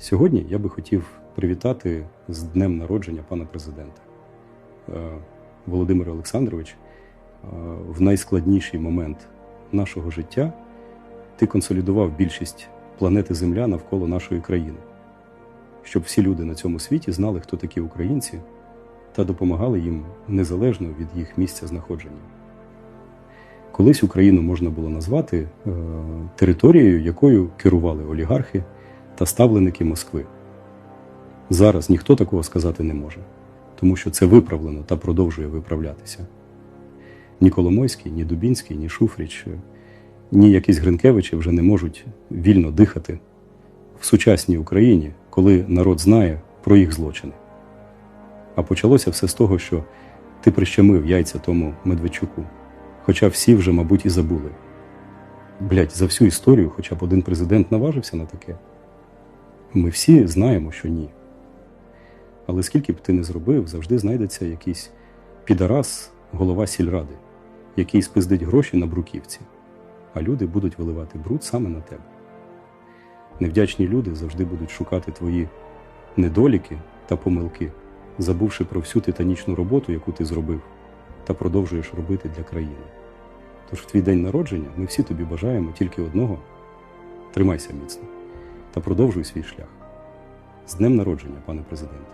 Сьогодні я би хотів привітати з днем народження пана президента. Е, Володимир Олександрович, е, в найскладніший момент нашого життя ти консолідував більшість планети Земля навколо нашої країни, щоб всі люди на цьому світі знали, хто такі українці, та допомагали їм незалежно від їх місця знаходження. Колись Україну можна було назвати е, територією, якою керували олігархи та ставленики Москви. Зараз ніхто такого сказати не може, тому що це виправлено та продовжує виправлятися. Ні Коломойський, ні Дубінський, ні Шуфріч, е, ні якісь Гринкевичі вже не можуть вільно дихати в сучасній Україні, коли народ знає про їх злочини. А почалося все з того, що ти прищемив яйця тому Медведчуку, хоча всі вже, мабуть, і забули. Блять, за всю історію хоча б один президент наважився на таке. Ми всі знаємо, що ні. Але скільки б ти не зробив, завжди знайдеться якийсь підарас, голова сільради, який спиздить гроші на бруківці, а люди будуть виливати бруд саме на тебе. Невдячні люди завжди будуть шукати твої недоліки та помилки, забувши про всю титанічну роботу, яку ти зробив, та продовжуєш робити для країни. Тож в твій день народження ми всі тобі бажаємо тільки одного: тримайся міцно та продовжуй свій шлях. З днем народження, пане президенте!